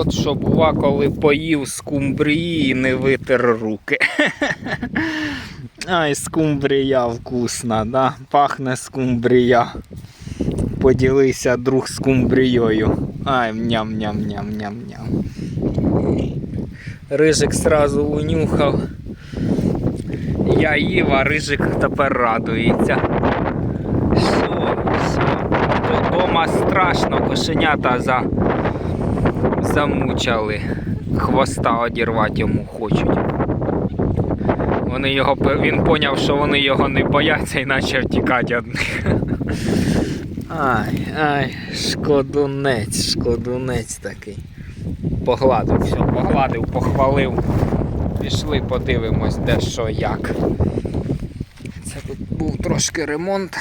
от що бува, коли поїв скумбрії і не витер руки. Ай, скумбрія вкусна, да? Пахне скумбрія. Поділися друг скумбрією. Ай, ням-ням-ням-ням-ням. Рижик сразу унюхав. Я їв, а рижик тепер радується. Що, що? Дома страшно, кошенята за... замучали. Хвоста одірвати йому хочуть. Вони його, він поняв, що вони його не бояться і почав тікати від них. Ай, ай, шкодунець, шкодунець такий. Погладив, все, погладив, похвалив. Пішли, подивимось, де що як. Це тут був трошки ремонт.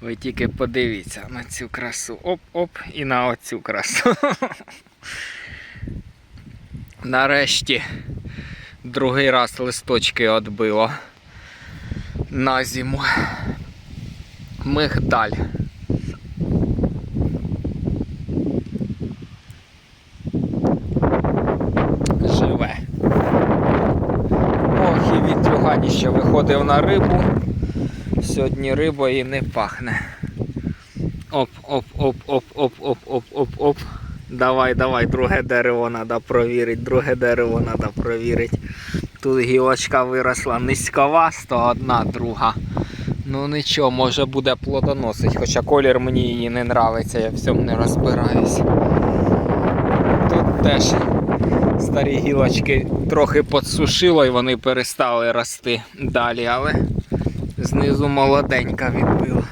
Ви тільки подивіться на цю красу. Оп-оп і на оцю красу. Нарешті другий раз листочки відбило на зиму. Мигдаль. Живе. Ох, і вітрюганіще виходив на рибу. Сьогодні риба і не пахне. Оп, оп, оп, оп, оп, оп, оп, оп, оп. Давай, давай, друге дерево треба провірити, друге дерево треба провірити. Тут гілочка виросла низьковасто, одна, друга. Ну нічого, може буде плодоносить, хоча колір мені її не нравиться, я в цьому не розбираюсь. Тут теж старі гілочки трохи подсушило і вони перестали рости далі, але знизу молоденька відбила.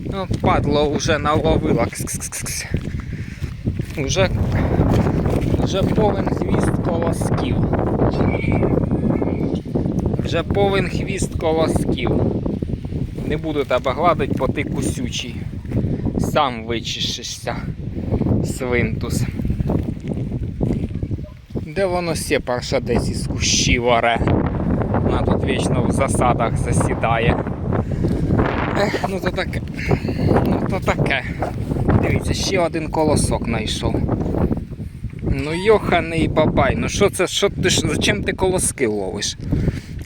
Ну, падло вже наловила. Уже, вже повен хвіст колосків. Вже повен хвіст колосків. Не буду тебе гладить, бо ти кусючий. Сам вичишишся, свинтус. Де воно сєпарша десь із кущів оре? Тут вічно в засадах засідає. Ех, ну то таке. Ну то таке. Дивіться, ще один колосок знайшов. Ну йоханий бабай, ну що це, що ти зачем ти колоски ловиш?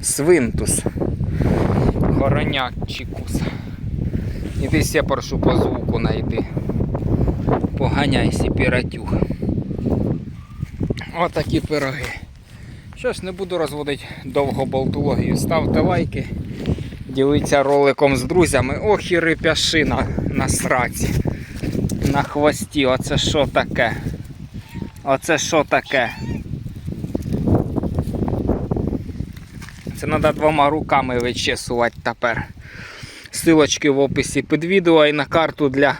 Свинтус. Хороняк чікус. Іди сепаршу по звуку найди. Поганяйся, піратюх. Отакі пироги. Що ж, не буду розводити довго болтологію. Ставте лайки, діліться роликом з друзями. Ох і рипяшина на сраці. На хвості. Оце що таке? Оце що таке? Це треба двома руками вичесувати тепер. Силочки в описі під відео і на карту для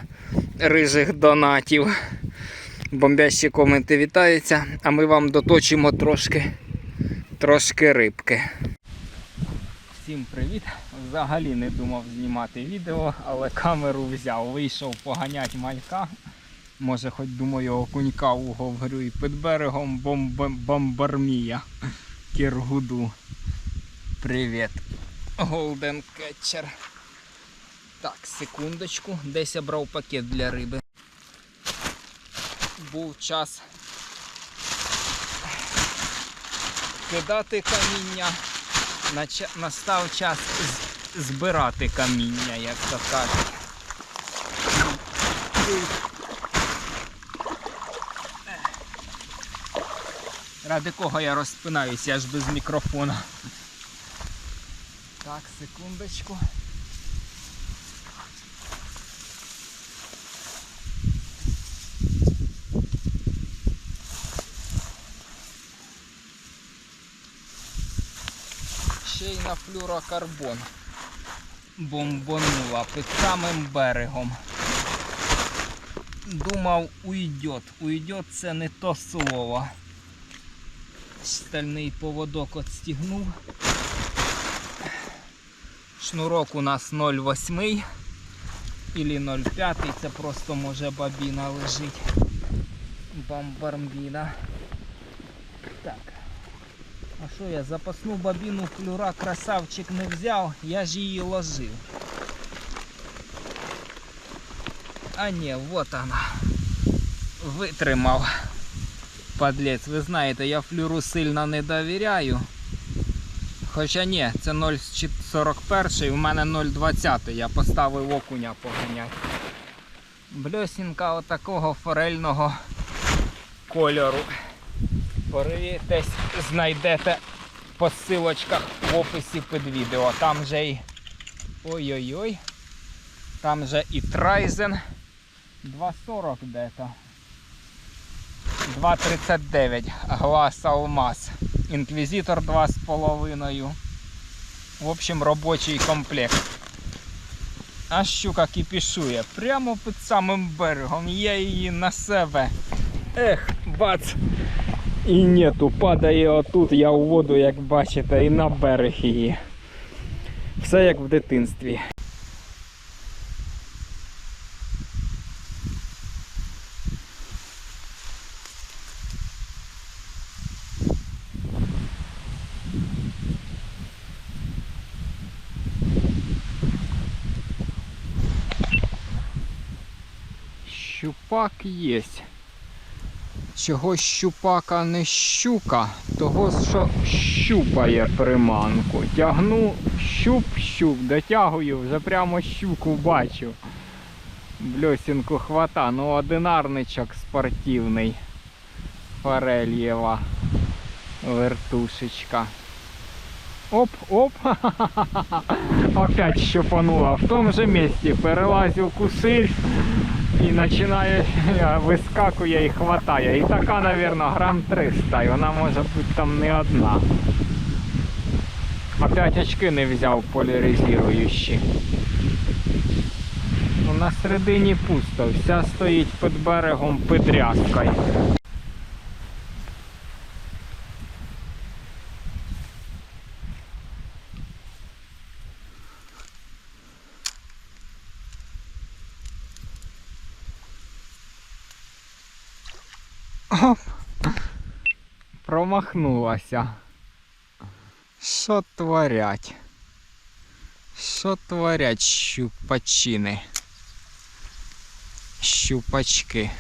рижих донатів. Бомбящі коменти вітаються, а ми вам доточимо трошки, трошки рибки. Всім привіт! Взагалі не думав знімати відео, але камеру взяв. Вийшов поганять малька. Може, хоч думаю, окунька уговрю і під берегом бомб- бомбармія. Кіргуду. Привіт. Голден кетчер. Так, секундочку. Десь я брав пакет для риби був час кидати каміння, настав час збирати каміння, як то кажуть. Ради кого я розпинаюся, я ж без мікрофона. Так, секундочку. Флюрокарбон бомбонула під самим берегом. Думав, уйдет. Уйдет це не то слово. Стальний поводок отстігнув. Шнурок у нас 0,8 или 0,5, це просто може бабіна лежить. Бомбармбіна. Так. А що я запасну бабіну флюра красавчик не взяв, я ж її ложив. А ні, вот она. витримав. Падлець, ви знаєте, я флюру сильно не довіряю. Хоча ні, це 0,41, у мене 0,20, я поставив окуня поганяти. Бльосінка отакого форельного кольору. Поривітесь, знайдете по ссилочках в описі під відео. Там же й. Ой-ой-ой. Там же і Трайзен 2,40 де-то. 2,39. Глаз алмаз. Інквізитор 2,5. В общем, робочий комплект. А щука кипішує прямо під самим берегом. Я її на себе. Ех, бац! І нету, падає отут, я у воду, як бачите, і на берег її. Все як в дитинстві. Щупак єсть. Чого щупака не щука, того що щупає приманку. Тягну щуп-щуп, дотягую, вже прямо щуку бачу. Бльосінку хвата, ну одинарничок спортивний. Форельєва вертушечка. Оп, оп, опять щупанула. В тому же місці перелазив кусиль і починає, вискакує і хватає. І така, мабуть, грам 300, і вона може бути там не одна. Опять очки не взяв поляризуючі. На середині пусто, вся стоїть під берегом під. Оп. Промахнулася. Що творять? Що творять щупачини? Щупачки.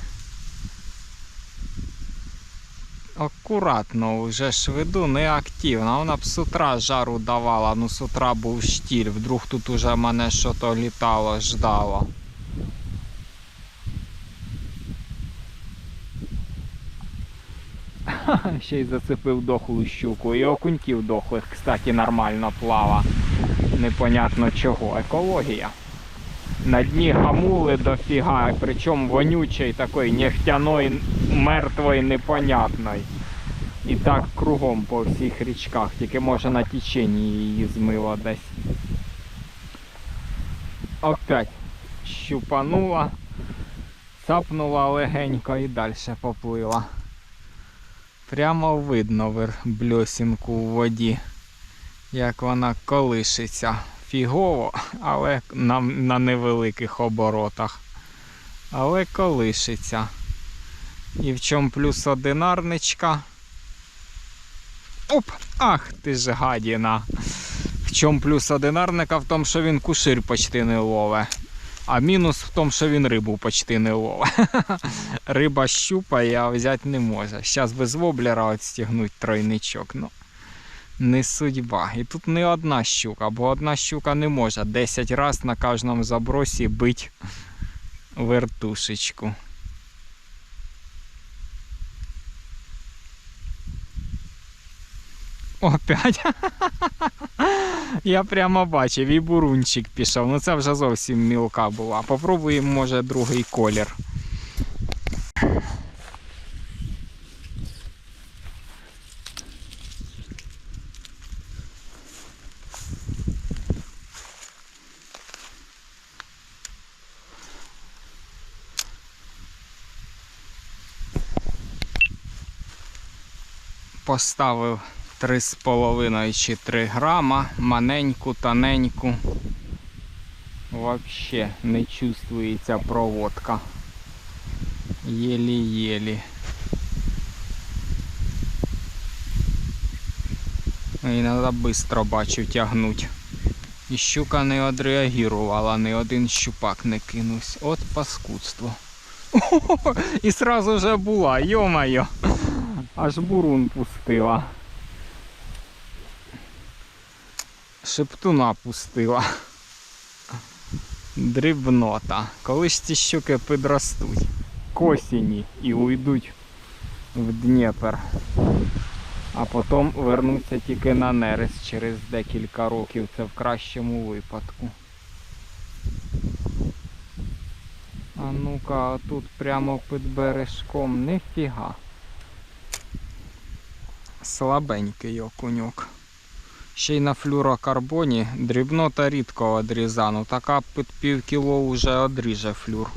Акуратно вже ж веду, не активно. Вона б з утра жару давала, ну з утра був штіль, вдруг тут уже мене щось літало, ждало. Ще й зацепив дохлу щуку. І окуньків дохлих, кстати, нормально плава. Непонятно чого. Екологія. На дні гамули дофіга, причому вонючий такий нефтяної, мертвої, непонятної. І так кругом по всіх річках, тільки може на теченні її змило десь. Опять щупанула, цапнула легенько і далі поплила. Прямо видно вер- бльосінку у воді, як вона колишиться. Фігово, але на, на невеликих оборотах. Але колишиться. І в чому плюс одинарничка. Оп! Ах ти ж гадіна. В чому плюс одинарника в тому, що він кушир почти не лове. А мінус в тому, що він рибу почти не лове. Риба щупає, а взяти не може. Зараз без воблера відстігнуть тройничок. Ну, не судьба. І тут не одна щука, бо одна щука не може 10 разів на кожному забросі бить вертушечку. Опять. Я прямо бачив, і бурунчик пішов. Ну це вже зовсім мілка була. Попробуємо, може, другий колір. Поставив 3,5 чи 3 грама, маненьку, тоненьку. Вообще не чувствується проводка. Єлі-єлі. І треба швидко бачу тягнуть. І щука не відреагувала, ні один щупак не кинувся. От паскудство. І сразу же була, йо-моє. Аж бурун пустила. Шептуна пустила. Дрібнота. Коли ж ці щуки підростуть к осені і уйдуть в Дніпр. А потім вернуться тільки на нерест через декілька років. Це в кращому випадку. А ну-ка, тут прямо під бережком нифіга. Слабенький окуньок. Ще й на флюрокарбоні дрібнота рідко одрізану. Така під пів кіло вже одріже флюр.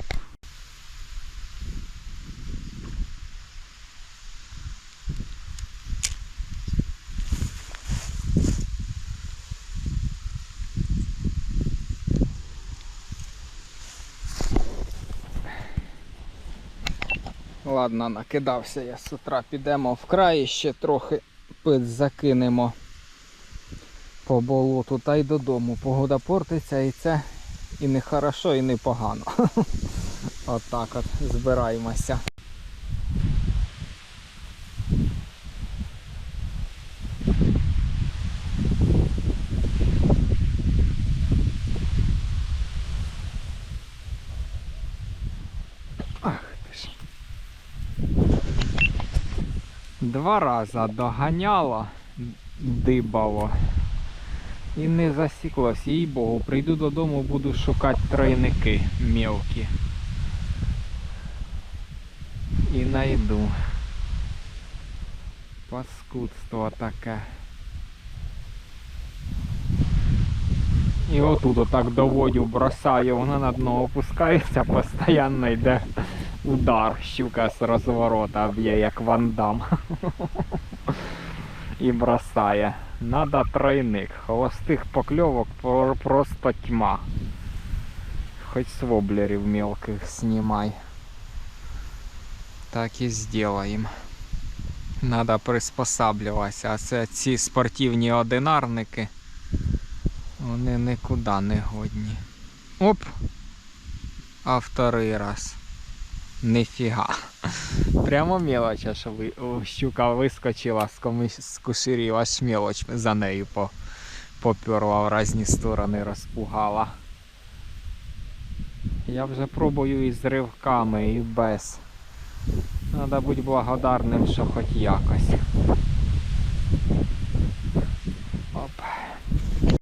Ладно, накидався я з утра, підемо в край, ще трохи пит закинемо по болоту та й додому. Погода портиться і це і не хорошо, і не погано. Отак от збираємося. Ах ти ж. Два рази доганяло дибало. І не засіклось, їй богу. Прийду додому, буду шукати тройники мелкі. І найду. Паскудство таке. І отут отак доводю, бросаю, вона на дно опускається, постійно йде удар. Щука з розворота б'є, як вандам. І бросає. Надо тройник. Холостих покльовок про- просто тьма. Хоч з воблерів мелких знімай. Так і зробимо. Надо приспосаблюватися. А це ці спортивні одинарники. Вони нікуди не годні. Оп! А вторий раз. Нифіга. Прямо мелочь, аж ви, о, щука вискочила з, комусь, з куширів, аж мелоч за нею по, поперла в різні сторони, розпугала. Я вже пробую і з ривками, і без. Треба бути благодарним, що хоч якось.